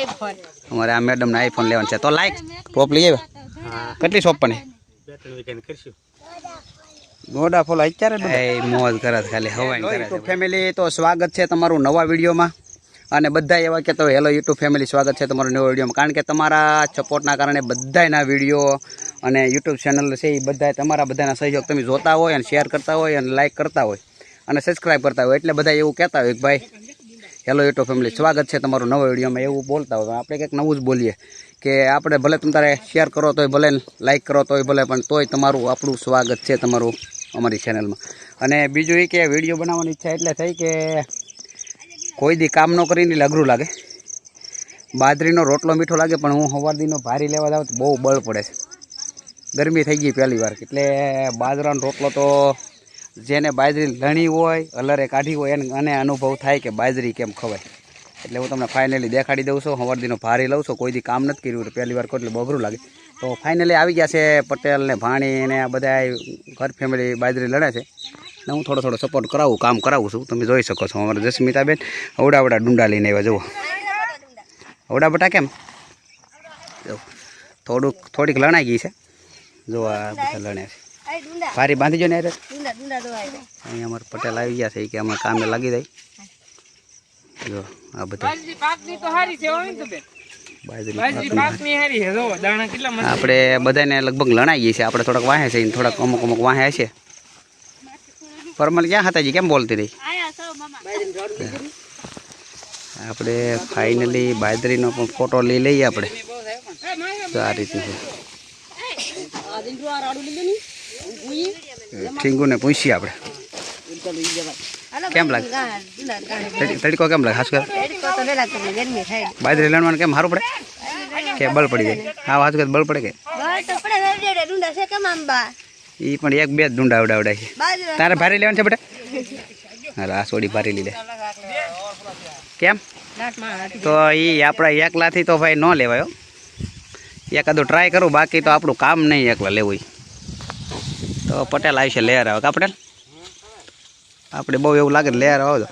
IPhone અમારે આ મેડમને iPhone લેવાનું છે. તો લાઈક ટોપ લઈ આવ્યા? કેટલી શોપ પણ ગોડા ફોલ અત્યારે એ મોજ કરે છે ખાલી હવાઈ ફેમિલી તો સ્વાગત છે તમારું નવા વિડીયોમાં. અને બધા એવા કે તો હેલો યુટ્યુબ ફેમિલી સ્વાગત છે તમારું નવા વિડીયોમાં. કારણ કે તમારા સપોર્ટના કારણે બધાના વીડિયો અને યુટ્યુબ ચેનલ છે એ બધા તમારા બધાના સહયોગ તમે જોતા હોય અને શેર કરતા હોય અને લાઇક કરતા હોય અને સબસ્ક્રાઈબ કરતા હોય. એટલે બધા એવું કહેતા હોય કે ભાઈ હેલો યુટ્યુબ ફેમિલી સ્વાગત છે તમારું નવા વિડીયોમાં. એવું બોલતા હોય આપણે કંઈક નવું જ બોલીએ. કે આપણે ભલે તમે તારે શેર કરો તોય ભલે લાઈક કરો તોય ભલે, પણ તોય તમારું આપણું સ્વાગત છે તમારું અમારી ચેનલમાં અને બીજું એ કે વીડિયો બનાવવાની ઈચ્છા એટલે થઈ કે કોઈ દી કામ ન કરીને લઘરું લાગે. બાજરીનો રોટલો મીઠો લાગે, પણ હું સવારદીનો ભારી લેવા જાઉં તો બહુ બળ પડે છે. ગરમી થઈ ગઈ પહેલી વાર. એટલે બાજરાનો રોટલો તો જેને બાજરી લણી હોય, અલરે કાઢી હોય, એને અને અનુભવ થાય કે બાજરી કેમ ખવાય. એટલે હું તમને ફાઇનલી દેખાડી દઉં છું, હવારદીનો ભારી લઉં છું કોઈ દી કામ નથી કર્યું પહેલી વાર કોઈ એટલે બગરું લાગે. તો ફાઇનલી આવી ગયા છે પટેલ ને ભાણી ને આ બધા ઘર ફેમિલી બાજરી લડે છે. ને હું થોડો થોડો સપોર્ટ કરાવું, કામ કરાવું છું. તમે જોઈ શકો છો અમારા જસ્મિતાબેન અવડાવડા અવડા ડુંડા લઈને આવ્યા, જુઓ. અવડા બટા કેમ? થોડુંક થોડીક લણાઈ ગઈ છે. જો આ બધા લણ્યા છે. આઈ બાંધીજો ને અરે અહીં અમારા પટેલ આવી ગયા છે કે અમે કામે લાગી જાય. જો આ બધા. બાજરી પાકની તો હારી છે હોય તો બેન. બાજરી બાજરી પાકની. હારી છે જો દાણા કેટલા મસ્ત. આપણે બધાને લગભગ લણાઈ ગઈ છે આપણે થોડાક વાહે છે થોડાક અમુક અમુક વાહે છે. પરમલ ક્યાં હતા જી કેમ બોલતી રહી? આયા સૌ મામા. આપણે ફાઇનલી બાજરીનો પણ ફોટો લઈ લઈએ આપણે. તો આ રીતનું છે. ઠીંગુને પૂછીએ આપણે. કેમ લાગે? તડીકો કેમ લાગે? હાસુ બાજરી લણવાનું કેમ સારું પડે? કે બળ પડી જાય? હા હાસુ બળ પડે કે? એ પણ એક બે જ આવડાવડાય છે. તારે ભારી લેવાનું છે બેટા? અરે, આ સોડી ભારી લીધે. કેમ? તો એ આપણા એકલાથી તો ભાઈ ન લેવાય એકાદું ટ્રાય કરું, બાકી તો આપણું કામ નહીં એકલા લેવું. તો પટેલ આવશે લેર આવે કા આપણે બહુ એવું લાગે લેર આવો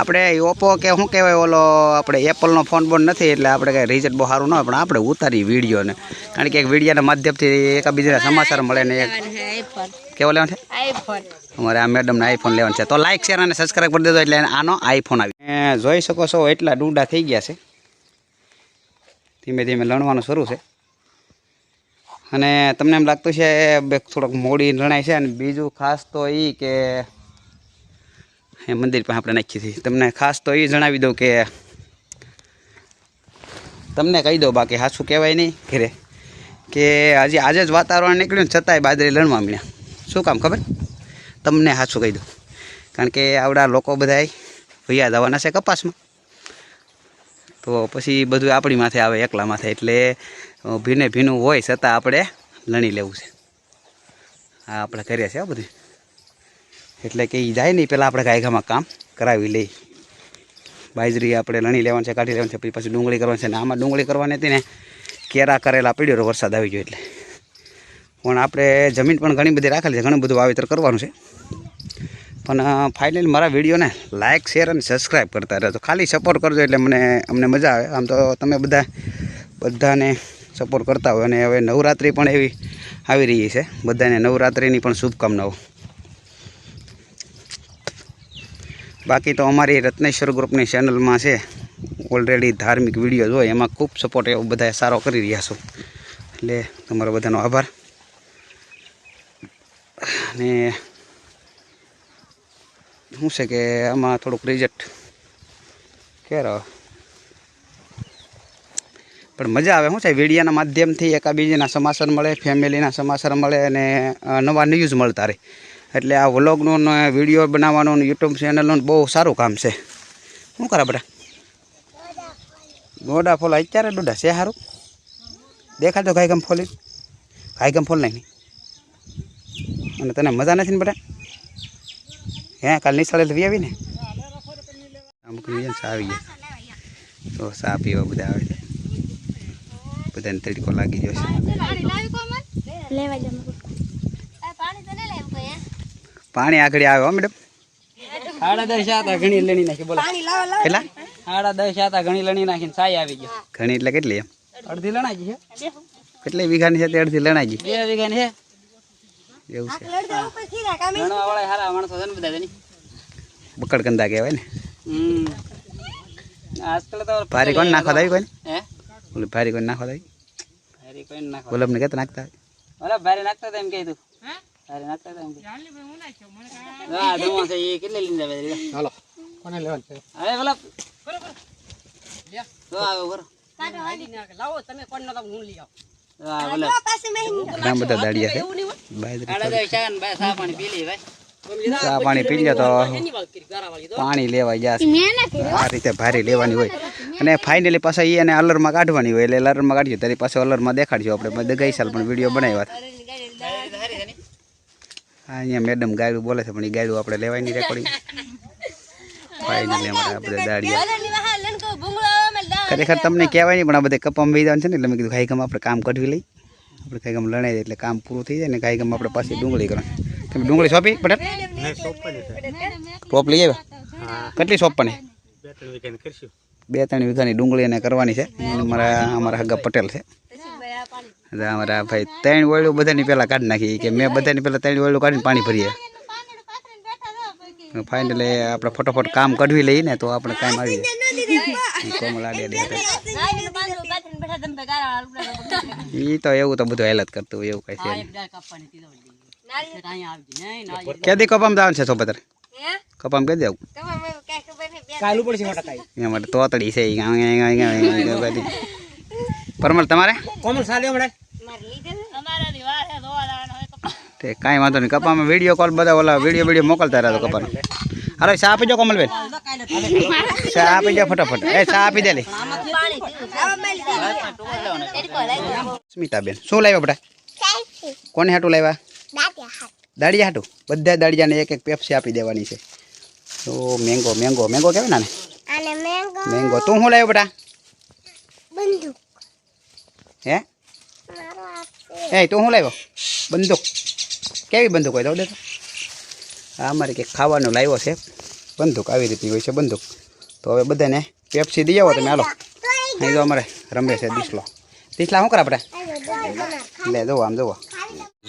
આપણે ઓપ્પો કે શું કહેવાય ઓલો આપણે એપલનો ફોન બોન નથી એટલે આપણે કાંઈ રિઝલ્ટ બહુ સારું ન હોય, પણ આપણે ઉતારી વિડીયોને કારણ કે એક વિડીયોના માધ્યમથી એકાબીજાના સમાચાર મળે ને એક. કેવો લેવાનું છે? અમારે આ મેડમને આઈફોન લેવાનું છે. તો લાઈક શેર અને સબસ્ક્રાઈબ કરી દેજો એટલે આનો આઈફોન આવી. જોઈ શકો છો એટલા ડૂંડા થઈ ગયા છે. ધીમે ધીમે લણવાનું શરૂ છે. અને તમને એમ લાગતું છે બે થોડોક મોડી લણાય છે અને બીજું ખાસ તો એ કે એ મંદિર પાસે આપણે નાખી હતી તમને ખાસ તો એ જણાવી દઉં કે તમને કહી દઉં બાકી સાચું કહેવાય નહીં ઘરે કે હજી આજે જ વાતાવરણ નીકળ્યું છતાંય બાદરી લણવા મળ્યા. શું કામ ખબર? તમને સાચું કહી દઉં. કારણ કે આવડા લોકો બધા ભૈયા જવાના છે કપાસમાં. તો પછી બધું આપણી માથે આવે, એકલા માથે. એટલે ભીને ભીનું હોય છતાં આપણે લણી લેવું છે. હા આપણે કરીએ છીએ હો બધું. એટલે કે એ જાય નહીં પહેલાં આપણે ગાયગામાં કામ કરાવી લઈ બાજરી આપણે લણી લેવાનું છે, કાઢી લેવાનું છે, પછી પાછી ડુંગળી કરવાની છે. ને આમાં ડુંગળી કરવાની હતી ને, કેરા કરેલા પીડ્યો વરસાદ આવી ગયો એટલે. પણ આપણે જમીન પણ ઘણી બધી રાખેલી છે, ઘણું બધું વાવેતર કરવાનું છે. પણ ફાઇનલી મારા વિડીયોને લાઇક શેર અને સબસ્ક્રાઈબ કરતા રહેજો. ખાલી સપોર્ટ કરજો એટલે મને, અમને મજા આવે. આમ તો તમે બધા, બધાને સપોર્ટ કરતા હોય અને હવે નવરાત્રિ પણ એવી આવી રહી છે. બધાને નવરાત્રિની પણ શુભકામનાઓ. બાકી તો અમારી રત્નેશ્વર ગ્રુપની ચેનલમાં છે ઓલરેડી ધાર્મિક વીડિયો હોય. એમાં ખૂબ સપોર્ટ એવો બધા સારો કરી રહ્યા છો. એટલે તમારો બધાનો આભાર. અને શું છે કે આમાં થોડુંક રિઝલ્ટ કેરો પણ મજા આવે, શું છે? વિડીયાના માધ્યમથી એકાબીજીના સમાચાર મળે, ફેમિલીના સમાચાર મળે અને નવા ન્યૂઝ મળતા રહે. એટલે આ વ્લોગનું વીડિયો બનાવવાનું યુટ્યુબ ચેનલનું બહુ સારું કામ છે. શું કરે બધા? ગોડા ફોલ અત્યારે ડોડા છે સારું દેખાડતો ગાય ગમ ફોલી ગાયકમ ફોલ નહીં. અને તને મજા નથી ને બેટા હે કાલ નિશાળે વી આવી ને અમુક વિજન ચા આવી ગયા તો ચા પીવા બધા આવે છે. બધાને તડકો લાગી જમ પાણી તો નહીં લાવ્યું કોઈ પાણી આગળ આવ્યો હો મેડમ. સાડા દસ ઘણી લણી નાખી બોલો. પાણી લાવો લાવો. કેટલા? સાડા દસ ઘણી લણી નાખીને સાય આવી ગયો. ઘણી એટલે કેટલી એમ? અડધી ગઈ છે. કેટલી વીઘાની છે તે અડધી લણાજી બે વીઘાની છે. એવું છે. બકડ ને બકડકંદા કહેવાય ને. હમ. આજકાલ તો ભારી કોણ નાખવા દાવી કોઈ? હે? ઓલી ભારી કોઈને નાખવા દાવી ભારી કોઈ નાખો ગુલાબને કહેતા નાખતા. ઓલા ભારે નાખતા એમ કહી તું. ભારે નાખતા એમ હા ધુમો છે એ કેટલી લઈને જાવે હાલો. કોને લેવાનું છે? અરે બોલા. તો આવે બરો હા મેં ઘણા બધા દાડિયા છે. ચા સા પાણી પી લે ભાઈ. ચા પાણી પી લે તો પાણી લેવાય જશે. આ રીતે ભારી લેવાની હોય. અને ફાઇનલી પાછા એ એને અલરમાં કાઢવાની હોય એટલે અલરમાં કાઢ્યું તારી પાસે અલરમાં દેખાડજો આપણે. ગઈ સાલ પણ વીડિયો બનાવ્યા હતા. હા અહીંયા મેડમ ગાયડું બોલે છે પણ એ ગાયડું આપણે લેવાય નહીં રેકોર્ડિંગ ફાઇનલી અમારે આ બધા દાડિયા ની વાહા લણકો ભૂંગળો અમે લા ખરેખર તમને કહેવાય નહીં પણ આ બધા કપામાં વહી જવાનું છે ને એટલે મેં કીધું ખાઈ આપણે કામ કઢવી લઈ આપણે ખાઈ ગમ લણાઈ દઈએ એટલે કામ પૂરું થઈ જાય ને ખાઈ આપણે પાછી ડુંગળી કરવાની. તમે ડુંગળી સોંપી પટેલ ટોપ લઈ આવ્યા? કેટલી સોંપવાની? બે ત્રણ વીઘાની બે ત્રણ વીઘાની ડુંગળી એને કરવાની છે. અમારા અમારા હગા પટેલ છે. આ અમારા ભાઈ ત્રણ વળ્યું બધાની પહેલાં કાઢી નાખી કે મેં બધાની પહેલાં ત્રણ વળ્યું કાઢીને પાણી ભરીએ. ફાઇનલી આપણે ફટોફટ કામ કઢવી લઈએ ને તો આપણે કામ આવી જાય ઈ તો એવું તો બધું હેલત કરતું હોય એવું કઈ છે ક્યાંથી કપામ જવાનું છે સોબતર હે કપામ કહી દેવું કાલુ પડશે મોટા કાઈ એના માટે તોતડી છે. પરમલ તમારે કોમલ સાલે હમણાં મારી લીધે ને અમારા ની વાર હે ધોવા દાવાનો હોય તો કાંઈ વાંધો નહીં. કપામાં વીડિયો કોલ બધા ઓલા વીડિયો વીડિયો મોકલતા રહ્યા તો કપાનો. હાલો ચા આપી દો કોમલબેન. ચા આપી દો ફટાફટ. એ ચા આપી દે સ્મિતાબેન શું લાવ્યા બેટા? કોને હાટું લાવ્યા? દાડિયા હાટું. બધા દાડિયાને એક એક પેપ્સી આપી દેવાની છે. તો મેંગો મેંગો મેંગો કેવાય ને મેંગો તું શું લાવ્યો બેટા? હે? એ તું શું લાવ્યો? બંદૂક. કેવી બંદૂક હોય તો દે આ અમારે કંઈક ખાવાનું લાવ્યો છે. બંદૂક આવી રીતની હોય છે, બંદૂક. તો હવે બધાને પેપ્સી દઈ આવો તમે, હાલો. અહીં જો અમારે રમે છે દીસલો દીસલા શું કરે આપણે? લે, જુઓ આમ, જુઓ.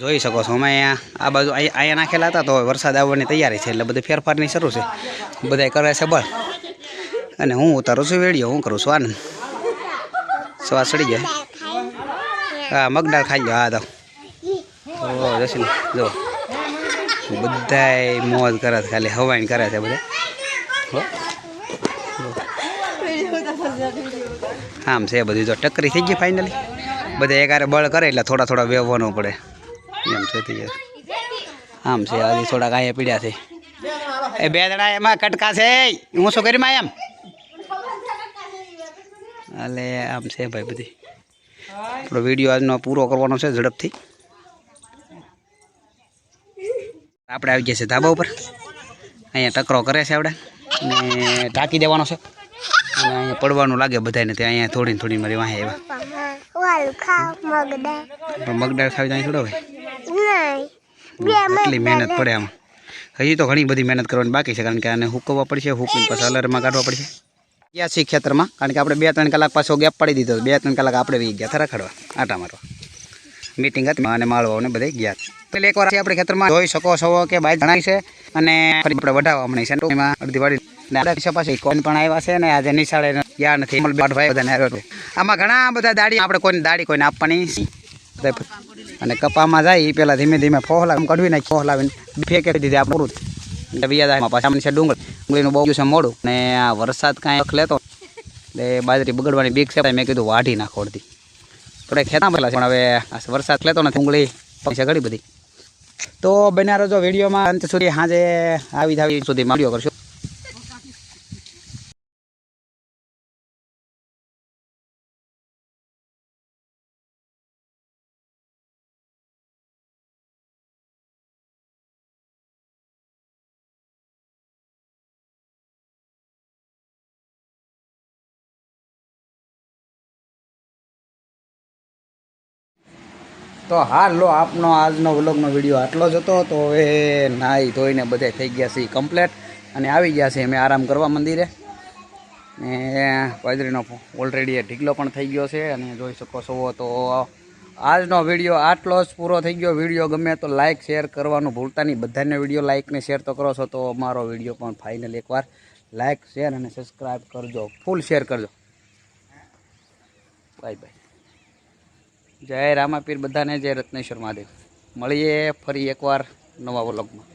જોઈ શકો છો, અમે અહીંયા, આ બાજુ અહીં- અહીંયા નાખેલા હતા તો વરસાદ આવવાની તૈયારી છે, એટલે બધું ફેરફારની શરૂ છે. બધાય કરે છે બળ. અને હું ઉતારું છું વેડિયો હું કરું છું આનંદ. સ્વાદ ચડી જાય હા મગદાળ ખાઈ જાઓ હા, તો. ઓ જો. બધાય મોજ કરે છે, ખાલી હવાઈ કરે છે બધા. આમ છે બધું. જો, ટકરી થઈ ગઈ ફાઇનલી બધા એકારે બળ કરે એટલે થોડા થોડા વેવવાનો પડે. એમ છે થઈ ગયા આમ છે હજી થોડાક અહીંયા પીડ્યા છે. એ બે જણા એમાં કટકા છે. હું શું કરી એમ એટલે આમ છે ભાઈ બધી. થોડો વીડિયો આજનો પૂરો કરવાનો છે ઝડપથી. આપણે આવી ગયા છે ધાબા ઉપર. અહીંયા ટકરો કરે છે આપણે અને ઢાંકી દેવાનો છે. અને અહીંયા પડવાનું લાગે બધાને ત્યાં અહીંયા થોડી થોડી મારી વાંહે આવ્યા. પણ મગદાળ ખાવી ત્યાં થોડો કેટલી મહેનત પડે આમાં. હજી તો ઘણી બધી મહેનત કરવાની બાકી છે, કારણ કે આને હુકવવા પડશે હુકવી પછી અલરમાં કાઢવા પડશે. ગયા છીએ ખેતરમાં, કારણ કે આપણે બે ત્રણ કલાક પાછો ગેપ પાડી દીધો. બે ત્રણ કલાક આપણે વી ગયા થરા ખડવા આટા મારવા. મીટિંગ હતી, અને માળવાઓને બધે ગયા. એટલે એકવાર આપણે ખેતરમાં. જોઈ શકો છો કે બાઈક જણાય છે અને ફરી આપણે વઢાવવા મળી છે એમાં અડધી ને આડા પાસે કોણ પણ આવ્યા છે ને આજે નિશાળે ગયા નથી. આમાં ઘણા બધા દાડી આપણે કોઈને દાડી કોઈને આપવાની. અને કપામાં જાય એ પેલા ધીમે ધીમે ફોહલા કઢવી નાખી ફોહલાવીને ફેંકી દીધી આ પૂરું એટલે બીજા પાછા છે ડુંગળી. ડુંગળીનું બહુ છે મોડું. ને આ વરસાદ કાંઈ લેતો એટલે બાજરી બગડવાની બીક છે મેં કીધું વાઢી નાખો અડધી. થોડા ખેતા પેલા છે, પણ હવે વરસાદ લેતો નથી. ડુંગળી પૈસા ઘણી બધી. તો બન્યા રહેજો વિડીયોમાં. અંત સુધી સાંજે આવી જાવી સુધી માંડ્યો કરશું. તો હાલ લો, આપનો આજનો વ્લોગનો વીડિયો આટલો જ હતો. તો હવે નાહી ધોઈને બધે થઈ ગયા છે કમ્પ્લેટ અને આવી ગયા છે અમે આરામ કરવા મંદિરે. ને પાદરીનો ઓલરેડી એ ઢીકલો પણ થઈ ગયો છે અને જોઈ શકો છો તો આજનો વીડિયો આટલો જ પૂરો થઈ ગયો. વીડિયો ગમે તો લાઇક શેર કરવાનું ભૂલતા નહીં. બધાને વીડિયો લાઇકને શેર તો કરો છો તો અમારો વીડિયો પણ ફાઇનલ એકવાર લાઇક શેર અને સબસ્ક્રાઈબ કરજો. ફૂલ શેર કરજો. બાય બાય જય રામાપીર બધાને જય રત્નેશ્વર મહાદેવ. મળીએ ફરી એકવાર નવા વ્લોગમાં.